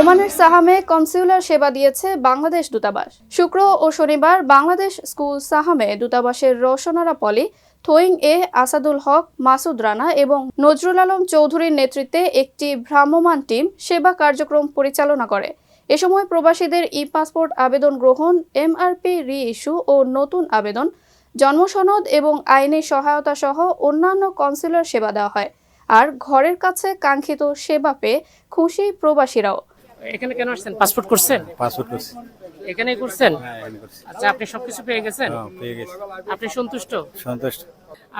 ওমানের সাহামে কনসিউলার সেবা দিয়েছে বাংলাদেশ দূতাবাস। শুক্র ও শনিবার বাংলাদেশ স্কুল সাহামে দূতাবাসের রোশনারা পলি থোয়িং এ আসাদুল হক, মাসুদ রানা এবং নজরুল আলম চৌধুরীর নেতৃত্বে একটি ভ্রাম্যমান টিম সেবা কার্যক্রম পরিচালনা করে। এ সময় প্রবাসীদের ই পাসপোর্ট আবেদন গ্রহণ এমআরপি রি ইস্যু ও নতুন আবেদন, জন্মসনদ এবং আইনি সহায়তা সহ অন্যান্য কনসিউলার সেবা দেওয়া হয়। আর ঘরের কাছে কাঙ্ক্ষিত সেবা পেয়ে খুশি প্রবাসীরাও। এখানে কেন আসছেন? পাসপোর্ট করছেন? পাসপোর্ট করছি। এখানেই করছেন? হ্যাঁ আচ্ছা আপনি সবকিছু পেয়ে গেছেন? হ্যাঁ পেয়ে গেছি। আপনি সন্তুষ্ট? সন্তুষ্ট।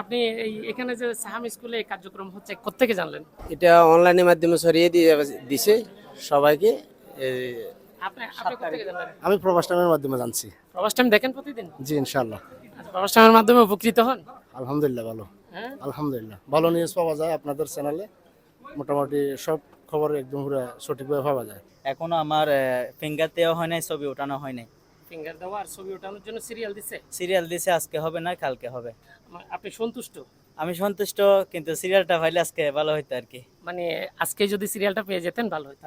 আপনি এই এখানে যে সাহাম স্কুলে এই কার্যক্রম হচ্ছে কোথেকে জানলেন? এটা অনলাইনের মাধ্যমে ছড়িয়ে দিয়ে দিছে সবাইকে। এই, আপনি আপনি কোথেকে জানলেন? আমি প্রবাস টাইমের মাধ্যমে জানছি। প্রবাস টাইম দেখেন প্রতিদিন? জি ইনশাল্লাহ আচ্ছা প্রবাস টাইমের মাধ্যমে উপকৃত হন? আলহামদুলিল্লাহ ভালো। আলহামদুলিল্লাহ। ভালো নিউজ পাওয়া যায় আপনাদের চ্যানেলে মোটামুটি সব খবর একদম পুরো সঠিকভাবে পাওয়া যায়। এখনও আমার ফিঙ্গার দেওয়া হয় নাই ছবি ওঠানো হয় নাই। ফিঙ্গার দেওয়া আর ছবি ওঠানোর জন্য সিরিয়াল দিচ্ছে সিরিয়াল দিছে আজকে হবে না কালকে হবে। আপনি সন্তুষ্ট? আমি সন্তুষ্ট কিন্তু সিরিয়ালটা পাইলে আজকে ভালো হইতো আর কি। মানে আজকে যদি সিরিয়ালটা পেয়ে যেতেন ভালো হতো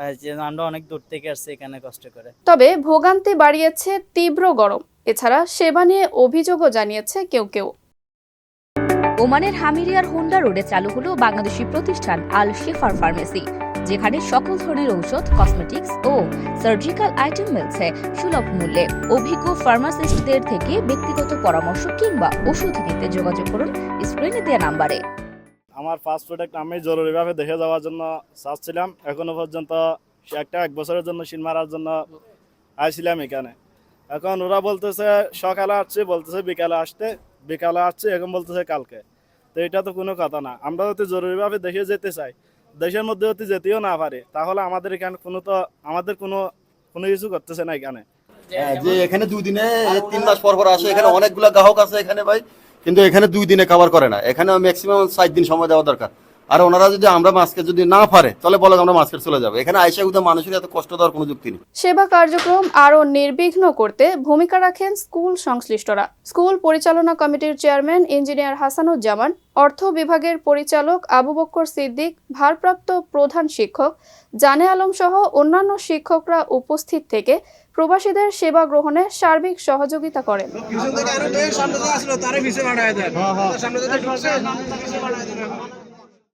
আমরা অনেক দূর থেকে আসছি এখানে কষ্ট করে। তবে ভোগান্তি বাড়িয়েছে তীব্র গরম। এছাড়া সেবা নিয়ে অভিযোগও জানিয়েছে কেউ কেউ। ওমানের হামিরিয়ার হোন্ডা রোডে চালু হলো বাংলাদেশি প্রতিষ্ঠান আল শেফার ফার্মেসি, যেখানে সকল ধরনের ঔষধ কসমেটিক্স ও সার্জিক্যাল আইটেম মিলছে সুলভ মূল্যে। অভিজ্ঞ ফার্মাসিস্টদের থেকে ব্যক্তিগত পরামর্শ কিংবা ওষুধ নিতে যোগাযোগ করুন স্ক্রিনে দেওয়া নাম্বারে। আমার ফার্স্ট প্রোডাক্ট আমি জরুরিভাবে দেখে যাওয়ার জন্য চাচ্ছিলাম। এখনও পর্যন্ত একটা এক বছরের জন্য সিন মারার জন্য আইছিলাম এখানে। এখন ওরা বলতেছে সকালে আসছে, বলতেছে বিকালে আসতে, বিকালে আসছে, এখন বলতেছে কালকে। তো এটা তো কোনো কথা না। আমরা যদি জরুরিভাবে দেশে যেতে চাই দেশের মধ্যে যদি যেতেও না পারে। তাহলে আমাদের এখানে কোনো তো আমাদের কোনো কোনো কিছু করতেছে না এখানে। হ্যাঁ, যে এখানে দুই দিনে তিন মাস পর পর আসে। এখানে অনেকগুলো গ্রাহক আছে এখানে ভাই। কিন্তু এখানে দুই দিনে কভার করে না। এখানে ম্যাক্সিমাম সাত দিন সময় দেওয়া দরকার। আর ওনারা যদি আমরা মাস্কে যদি না পারে তাহলে বলে আমরা মাস্কে চলে যাব। এখানে আইসা উদা মানুষের এত কষ্ট দেওয়ার কোনো যুক্তি নেই। সেবা কার্যক্রম আরও নির্বিঘ্ন করতে ভূমিকা রাখেন স্কুল সংশ্লিষ্টরা। স্কুল পরিচালনা কমিটির চেয়ারম্যান ইঞ্জিনিয়ার হাসানুজ্জামান অর্থ বিভাগের পরিচালক আবু বক্কর সিদ্দিক ভারপ্রাপ্ত প্রধান শিক্ষক জানে আলম সহ অন্যান্য শিক্ষকরা উপস্থিত থেকে প্রবাসীদের সেবা গ্রহণে সার্বিক সহযোগিতা করেন। আরও সামনে